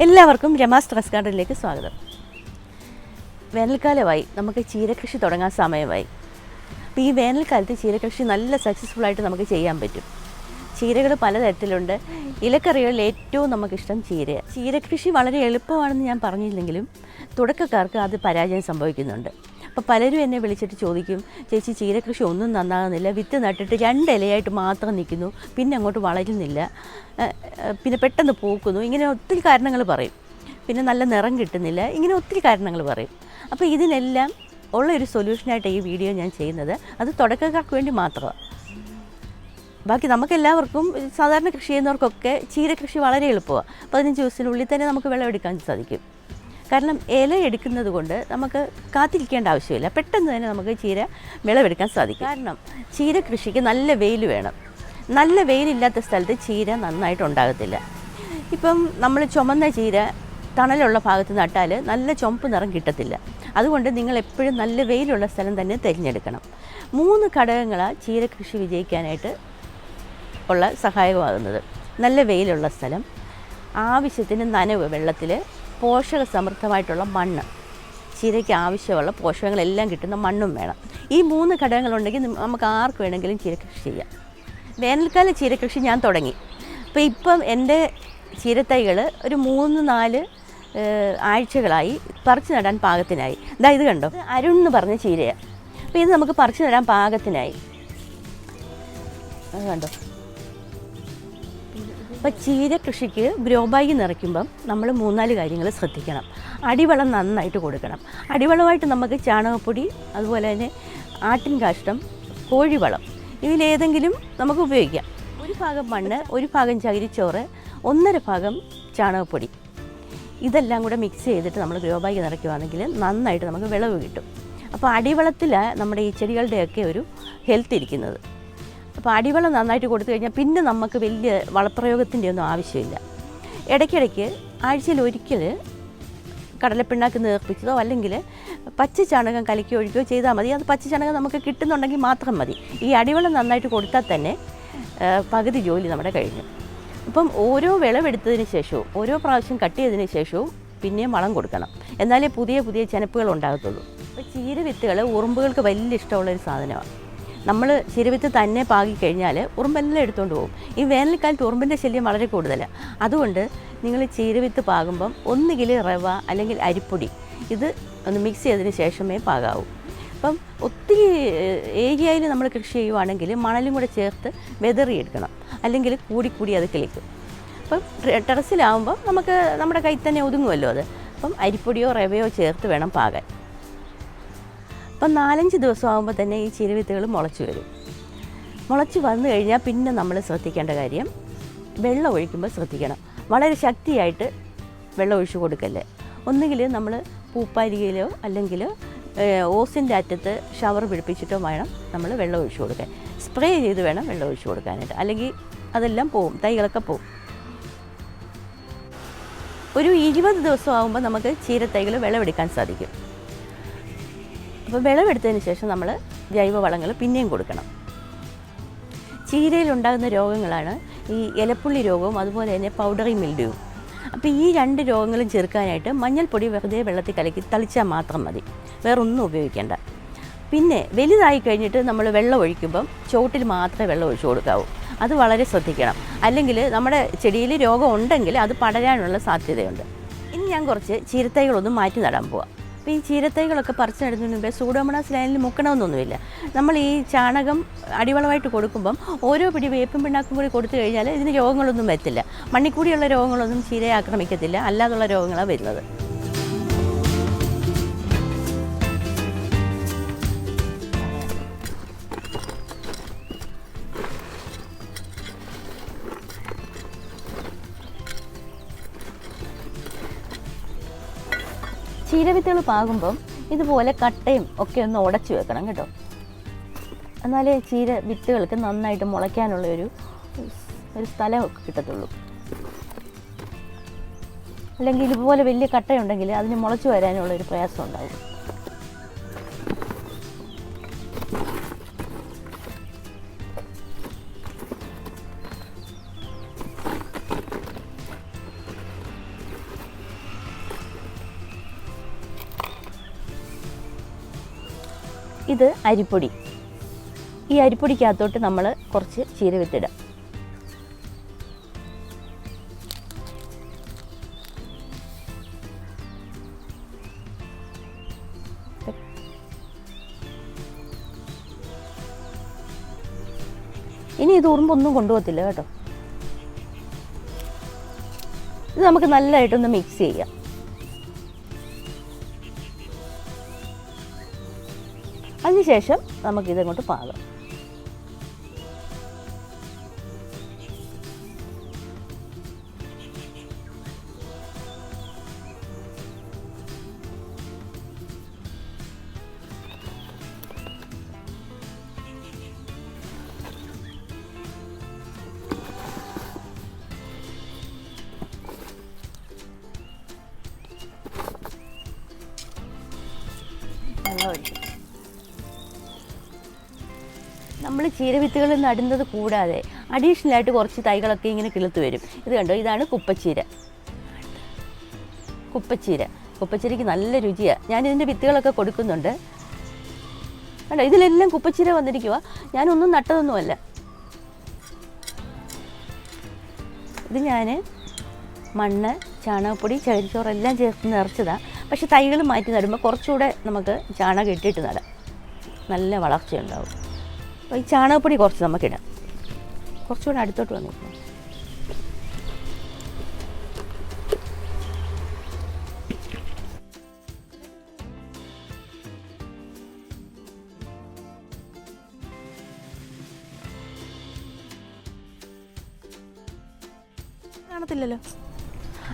എല്ലാവർക്കും രമാസ് ടെറസ് ഗാർഡനിലേക്ക് സ്വാഗതം. വേനൽക്കാലമായി നമുക്ക് ചീരകൃഷി തുടങ്ങാൻ സമയമായി. അപ്പോൾ ഈ വേനൽക്കാലത്ത് ചീരകൃഷി നല്ല സക്സസ്ഫുൾ ആയിട്ട് നമുക്ക് ചെയ്യാൻ പറ്റും. ചീരകൾ പലതരത്തിലുണ്ട്. ഇലക്കറികളിൽ ഏറ്റവും നമുക്കിഷ്ടം ചീര. ചീരകൃഷി വളരെ എളുപ്പമാണെന്ന് ഞാൻ പറഞ്ഞില്ലെങ്കിലും തുടക്കക്കാർക്ക് അത് പരാജയം സംഭവിക്കുന്നുണ്ട്. അപ്പോൾ പലരും എന്നെ വിളിച്ചിട്ട് ചോദിക്കും ചേച്ചി ചീരകൃഷി ഒന്നും നന്നാകുന്നില്ല വിത്ത് നട്ടിട്ട് രണ്ട് ഇലയായിട്ട് മാത്രം നിൽക്കുന്നു പിന്നെ അങ്ങോട്ട് വളരുന്നില്ല പിന്നെ പെട്ടെന്ന് പൂക്കുന്നു ഇങ്ങനെ ഒത്തിരി കാരണങ്ങൾ പറയും. പിന്നെ നല്ല നിറം കിട്ടുന്നില്ല ഇങ്ങനെ ഒത്തിരി കാരണങ്ങൾ പറയും. അപ്പോൾ ഇതിനെല്ലാം ഉള്ള ഒരു സൊല്യൂഷനായിട്ട് ഈ വീഡിയോ ഞാൻ ചെയ്യുന്നത് അത് തുടക്കക്കാർക്ക് വേണ്ടി മാത്രമാണ് ബാക്കി നമുക്കെല്ലാവർക്കും സാധാരണ കൃഷി ചെയ്യുന്നവർക്കൊക്കെ ചീരകൃഷി വളരെ എളുപ്പമാണ് പതിനഞ്ച് ദിവസത്തിനുള്ളിൽ തന്നെ നമുക്ക് വിളവെടുക്കാൻ സാധിക്കും. കാരണം ഇല എടുക്കുന്നത് കൊണ്ട് നമുക്ക് കാത്തിരിക്കേണ്ട ആവശ്യമില്ല. പെട്ടെന്ന് തന്നെ നമുക്ക് ചീര വിളവെടുക്കാൻ സാധിക്കും. കാരണം ചീര കൃഷിക്ക് നല്ല വെയിൽ വേണം. നല്ല വെയിലില്ലാത്ത സ്ഥലത്ത് ചീര നന്നായിട്ട് ഉണ്ടാകത്തില്ല. ഇപ്പം നമ്മൾ ചുമന്ന ചീര തണലുള്ള ഭാഗത്ത് നട്ടാൽ നല്ല ചുമപ്പ് നിറം കിട്ടത്തില്ല. അതുകൊണ്ട് നിങ്ങൾ എപ്പോഴും നല്ല വെയിലുള്ള സ്ഥലം തന്നെ തിരഞ്ഞെടുക്കണം. മൂന്ന് ഘടകങ്ങളാണ് ചീര കൃഷി വിജയിക്കാനായിട്ട് ഉള്ള സഹായകമാകുന്നത്. നല്ല വെയിലുള്ള സ്ഥലം ആവശ്യത്തിന് നനവ് വെള്ളത്തിൽ പോഷക സമൃദ്ധമായിട്ടുള്ള മണ്ണ്. ചീരയ്ക്ക് ആവശ്യമുള്ള പോഷകങ്ങളെല്ലാം കിട്ടുന്ന മണ്ണും വേണം. ഈ മൂന്ന് ഘടകങ്ങളുണ്ടെങ്കിൽ നമുക്ക് ആർക്ക് വേണമെങ്കിലും ചീരകൃഷി ചെയ്യാം. വേനൽക്കാല ചീരകൃഷി ഞാൻ തുടങ്ങി. അപ്പോൾ ഇപ്പം എന്റെ ചീരത്തൈകൾ ഒരു മൂന്ന് നാല് ആഴ്ചകളായി പറിച്ചു നടാൻ പാകത്തിനായി. ഇതാ ഇത് കണ്ടോ? അരുൺ എന്ന് പറഞ്ഞ ചീരയാണ് അപ്പോൾ ഇത് നമുക്ക് പറിച്ചു നടാൻ പാകത്തിനായി. കണ്ടോ? അപ്പോൾ ചീര കൃഷിക്ക് ഗ്രോ ബാഗ് നിറയ്ക്കുമ്പം നമ്മൾ മൂന്നാൽ കാര്യങ്ങൾ ശ്രദ്ധിക്കണം. അടിവളം നന്നായിട്ട് കൊടുക്കണം. അടിവളമായിട്ട് നമുക്ക് ചാണകപ്പൊടി അതുപോലെ തന്നെ ആട്ടിൻ കാഷ്ടം കോഴിവളം ഇതിലേതെങ്കിലും നമുക്ക് ഉപയോഗിക്കാം. ഒരു ഭാഗം മണ്ണ് ഒരു ഭാഗം ചകിരിച്ചോറ് ഒന്നര ഭാഗം ചാണകപ്പൊടി. ഇതെല്ലാം കൂടെ മിക്സ് ചെയ്തിട്ട് നമ്മൾ ഗ്രോ ബാഗ് നിറയ്ക്കുവാണെങ്കിൽ നന്നായിട്ട് നമുക്ക് വിളവ് കിട്ടും. അപ്പോൾ അടിവളത്തിലാണ് നമ്മുടെ ഈ ചെടികളുടെയൊക്കെ ഒരു ഹെൽത്ത് ഇരിക്കുന്നത്. അപ്പോൾ അടിവളം നന്നായിട്ട് കൊടുത്തു കഴിഞ്ഞാൽ പിന്നെ നമുക്ക് വലിയ വളപ്രയോഗത്തിന്റെ ഒന്നും ആവശ്യമില്ല. ഇടയ്ക്കിടയ്ക്ക് ആഴ്ചയിൽ ഒരിക്കൽ കടലപ്പിണ്ണാക്ക് നേർപ്പിച്ചതോ അല്ലെങ്കിൽ പച്ച ചാണകം കലക്കി ഒഴിക്കുകയോ ചെയ്താൽ മതി. അത് പച്ച ചാണകം നമുക്ക് കിട്ടുന്നുണ്ടെങ്കിൽ മാത്രം മതി. ഈ അടിവളം നന്നായിട്ട് കൊടുത്താൽ തന്നെ പകുതി ജോലി നമ്മുടെ കഴിഞ്ഞു. അപ്പം ഓരോ വിളവെടുത്തതിന് ശേഷവും ഓരോ പ്രാവശ്യം കട്ട് ചെയ്തതിന് ശേഷവും പിന്നെയും വളം കൊടുക്കണം. എന്നാലേ പുതിയ പുതിയ ചെനപ്പുകൾ ഉണ്ടാകത്തുള്ളൂ. അപ്പോൾ ചീര വിത്തുകൾ ഉറുമ്പുകൾക്ക് വലിയ ഇഷ്ടമുള്ളൊരു സാധനമാണ്. നമ്മൾ ശരിവിത്ത് തന്നെ പാകി കഴിഞ്ഞാൽ ഉറുമ്പെല്ലാം എടുത്തുകൊണ്ട് പോകും. ഈ വേനൽക്കാലത്ത് ഉറുമ്പിന്റെ ശല്യം വളരെ കൂടുതലാണ് അതുകൊണ്ട് നിങ്ങൾ ചീരവിത്ത് പാകുമ്പം ഒന്നുകിൽ റവ അല്ലെങ്കിൽ അരിപ്പൊടി ഇത് ഒന്ന് മിക്സ് ചെയ്തതിന് ശേഷമേ പാകാവൂ. അപ്പം ഒത്തിരി ഏരിയയിൽ നമ്മൾ കൃഷി ചെയ്യുവാണെങ്കിൽ മണലും കൂടെ ചേർത്ത് വെതറിയെടുക്കണം. അല്ലെങ്കിൽ കൂടി കൂടി അത് കിളിക്കും. അപ്പം ടെറസിലാവുമ്പം നമുക്ക് നമ്മുടെ കൈ തന്നെ ഒതുങ്ങുമല്ലോ അത്. അപ്പം അരിപ്പൊടിയോ റവയോ ചേർത്ത് വേണം പാകാൻ. അപ്പം നാലഞ്ച് ദിവസം ആകുമ്പോൾ തന്നെ ഈ ചീരവിത്തുകൾ മുളച്ചു വരും. മുളച്ച് വന്നു കഴിഞ്ഞാൽ പിന്നെ നമ്മൾ ശ്രദ്ധിക്കേണ്ട കാര്യം വെള്ളം ഒഴിക്കുമ്പോൾ ശ്രദ്ധിക്കണം. വളരെ ശക്തിയായിട്ട് വെള്ളം ഒഴിച്ചു കൊടുക്കല്ലേ? ഒന്നുകിൽ നമ്മൾ പൂപ്പാരികയിലോ അല്ലെങ്കിൽ ഓസിന്റെ അറ്റത്ത് ഷവർ പിടിപ്പിച്ചിട്ടോ വേണം നമ്മൾ വെള്ളം ഒഴിച്ചു കൊടുക്കാൻ. സ്പ്രേ ചെയ്ത് വേണം വെള്ളം ഒഴിച്ചു കൊടുക്കാനായിട്ട്. അല്ലെങ്കിൽ അതെല്ലാം പോവും തൈകളൊക്കെ പോവും. ഒരു ഇരുപത് ദിവസം ആകുമ്പോൾ നമുക്ക് ചീരത്തൈകൾ വിളവെടുക്കാൻ സാധിക്കും. അപ്പോൾ വിളവെടുത്തതിന് ശേഷം നമ്മൾ ജൈവവളങ്ങൾ പിന്നെയും കൊടുക്കണം. ചീരയിലുണ്ടാകുന്ന രോഗങ്ങളാണ് ഈ ഇലപ്പുള്ളി രോഗവും അതുപോലെ തന്നെ പൗഡറി മിൽഡ്യൂവും അപ്പോൾ ഈ രണ്ട് രോഗങ്ങളും ചെറുക്കാനായിട്ട് മഞ്ഞൾപ്പൊടി വെറുതെ വെള്ളത്തിൽ കലക്കി തളിച്ചാൽ മാത്രം മതി. വേറൊന്നും ഉപയോഗിക്കേണ്ട. പിന്നെ വലുതായി കഴിഞ്ഞിട്ട് നമ്മൾ വെള്ളം ഒഴിക്കുമ്പം ചോട്ടിൽ മാത്രമേ വെള്ളം ഒഴിച്ചു കൊടുക്കാവൂ. അത് വളരെ ശ്രദ്ധിക്കണം. അല്ലെങ്കിൽ നമ്മുടെ ചെടിയിൽ രോഗം ഉണ്ടെങ്കിൽ അത് പടരാനുള്ള സാധ്യതയുണ്ട്. ഇനി ഞാൻ കുറച്ച് ചീരത്തൈകളൊന്നും മാറ്റി നടാൻ പോവാം. അപ്പോൾ ഈ ചീരത്തൈകളൊക്കെ പറിച്ചു നടുന്നതിന് മുമ്പേ സൂഡോമണാസ് ലൈനിൽ മുക്കണമെന്നൊന്നുമില്ല. നമ്മൾ ഈ ചാണകം അടിവളമായിട്ട് കൊടുക്കുമ്പം ഓരോ പിടി വേപ്പും പിണ്ണാക്കും കൂടി കൊടുത്തു കഴിഞ്ഞാൽ ഇതിന് രോഗങ്ങളൊന്നും വരത്തില്ല. മണ്ണിൽ കൂടിയുള്ള രോഗങ്ങളൊന്നും ചീരയെ ആക്രമിക്കത്തില്ല. അല്ലാതുള്ള രോഗങ്ങളാണ് വരുന്നത്. ചീരവിത്തുകൾ പാകുമ്പം ഇതുപോലെ കട്ടയും ഒക്കെ ഒന്ന് ഉടച്ചു വെക്കണം കേട്ടോ. എന്നാലേ ചീര വിത്തുകൾക്ക് നന്നായിട്ട് മുളയ്ക്കാനുള്ള ഒരു ഒരു സ്ഥലം കിട്ടത്തുള്ളൂ. അല്ലെങ്കിൽ ഇതുപോലെ വലിയ കട്ടയുണ്ടെങ്കിൽ അതിന് മുളച്ചു വരാനുള്ള ഒരു പ്രയാസം ഉണ്ടാകും ഇത് അരിപ്പൊടി. ഈ അരിപ്പൊടിക്കകത്തോട്ട് നമ്മൾ കുറച്ച് ചീര വിത്തിടാം. ഇനി ഇത് ഉറുമ്പൊന്നും കൊണ്ടുപോകത്തില്ല കേട്ടോ. ഇത് നമുക്ക് നല്ലതായിട്ടൊന്ന് മിക്സ് ചെയ്യാം. അതിനുശേഷം നമുക്കിതങ്ങോട്ട് പാകാം. നമ്മൾ ചീരവിത്തുകൾ നടുന്നത് കൂടാതെ അഡീഷണൽ ആയിട്ട് കുറച്ച് തൈകളൊക്കെ ഇങ്ങനെ കിളുത്ത് വരും. ഇത് കണ്ടോ? ഇതാണ് കുപ്പച്ചീര. കുപ്പച്ചീര. കുപ്പച്ചീരയ്ക്ക് നല്ല രുചിയാണ് ഞാൻ ഇതിന്റെ വിത്തുകളൊക്കെ കൊടുക്കുന്നുണ്ട്. കണ്ടോ? ഇതിലെല്ലാം കുപ്പച്ചീര വന്നിരിക്കുക ഞാനൊന്നും നട്ടതൊന്നുമല്ല. ഇത് ഞാൻ മണ്ണ് ചാണകപ്പൊടി ചകരിച്ചോറ് എല്ലാം ചേർത്ത് നിറച്ചതാണ് പക്ഷേ തൈകൾ മാറ്റി നടുമ്പോൾ കുറച്ചുകൂടെ നമുക്ക് ചാണകം ഇട്ടിട്ട് നടാം. നല്ല വളർച്ചയുണ്ടാവും. ഈ ചാണകപ്പൊടി കുറച്ച് നമുക്കിടാം. കുറച്ചുകൂടെ അടുത്തോട്ട് വന്നിരിക്കണം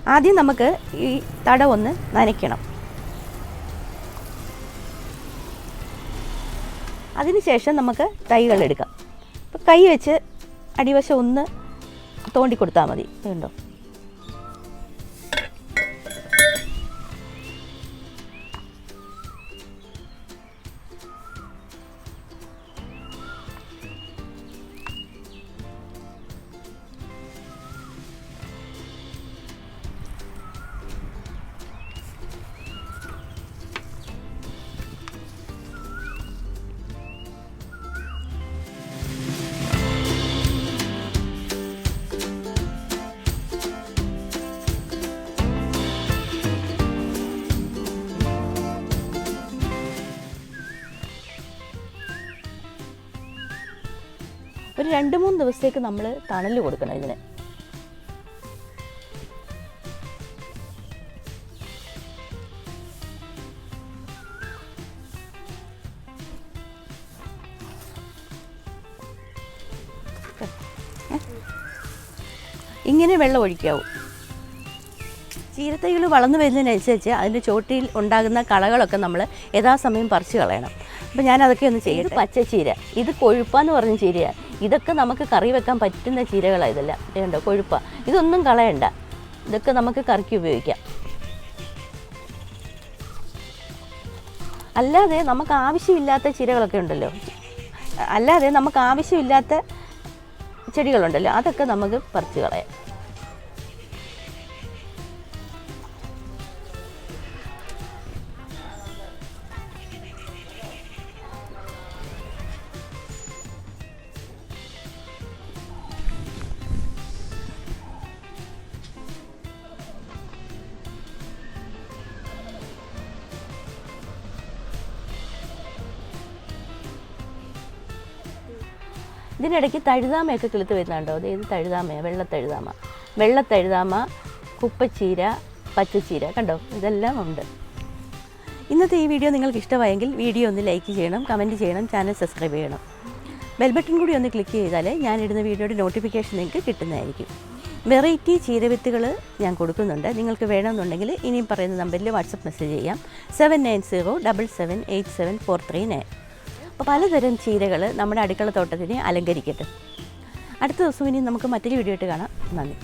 ആദ്യം നമുക്ക് ഈ തട ഒന്ന് നനയ്ക്കണം. അതിനുശേഷം നമുക്ക് തൈകൾ എടുക്കാം അപ്പോൾ കൈ വെച്ച് അടിവശം ഒന്ന് തോണ്ടി കൊടുത്താൽ മതി. വേണ്ടോ രണ്ട് മൂന്ന് ദിവസത്തേക്ക് നമ്മൾ തണൽ കൊടുക്കണം ഇതിന്. ഇങ്ങനെ വെള്ളം ഒഴിക്കാവൂ. ചീരത്തൈകൾ വളർന്നു വരുന്നതിനനുസരിച്ച് അതിന്റെ ചോട്ടിയിൽ ഉണ്ടാകുന്ന കളകളൊക്കെ നമ്മൾ യഥാസമയം പറിച്ച് കളയണം. അപ്പോൾ ഞാൻ അതൊക്കെ ഒന്ന് ചെയ്യും പച്ചച്ചീര. ഇത് കൊഴുപ്പാന്ന് പറഞ്ഞ ചീരയാണ് ഇതൊക്കെ നമുക്ക് കറി വെക്കാൻ പറ്റുന്ന ചീരകളാണ് ഇതെല്ലാം. വേണ്ട കൊഴുപ്പ. ഇതൊന്നും കളയണ്ട. ഇതൊക്കെ നമുക്ക് കറിക്ക് ഉപയോഗിക്കാം. അല്ലാതെ നമുക്ക് ആവശ്യമില്ലാത്ത ചീരകളൊക്കെ ഉണ്ടല്ലോ. അല്ലാതെ നമുക്ക് ആവശ്യമില്ലാത്ത ചെടികളുണ്ടല്ലോ. അതൊക്കെ നമുക്ക് പറിച്ച് കളയാം. ഇതിനിടയ്ക്ക് തഴുതാമയൊക്കെ കിളുത്ത് വരുന്നുണ്ടോ? അത് ഏത് തഴുതാമയാണ് വെള്ളത്തഴുതാമ. വെള്ളത്തഴുതാമ കുപ്പച്ചീര പച്ചച്ചീര കണ്ടോ? ഇതെല്ലാം ഉണ്ട്. ഇന്നത്തെ ഈ വീഡിയോ നിങ്ങൾക്ക് ഇഷ്ടമായെങ്കിൽ വീഡിയോ ഒന്ന് ലൈക്ക് ചെയ്യണം കമന്റ് ചെയ്യണം ചാനൽ സബ്സ്ക്രൈബ് ചെയ്യണം. ബെൽ ബട്ടൺ കൂടി ഒന്ന് ക്ലിക്ക് ചെയ്താൽ ഇടുന്ന വീഡിയോയുടെ നോട്ടിഫിക്കേഷൻ നിങ്ങൾക്ക് കിട്ടുന്നതായിരിക്കും. വെറൈറ്റി ചീരവിത്തുകൾ ഞാൻ കൊടുക്കുന്നുണ്ട്. നിങ്ങൾക്ക് വേണമെന്നുണ്ടെങ്കിൽ ഇനിയും പറയുന്ന നമ്പറിൽ വാട്സപ്പ് മെസ്സേജ് ചെയ്യാം. Seven nine zero double seven eight seven four three nine. അപ്പോൾ പലതരം ചീരകൾ നമ്മുടെ അടുക്കള തോട്ടത്തിനെ അലങ്കരിക്കട്ടെ. അടുത്ത ദിവസം ഇനി നമുക്ക് മറ്റൊരു വീഡിയോ ആയിട്ട് കാണാം. നന്ദി.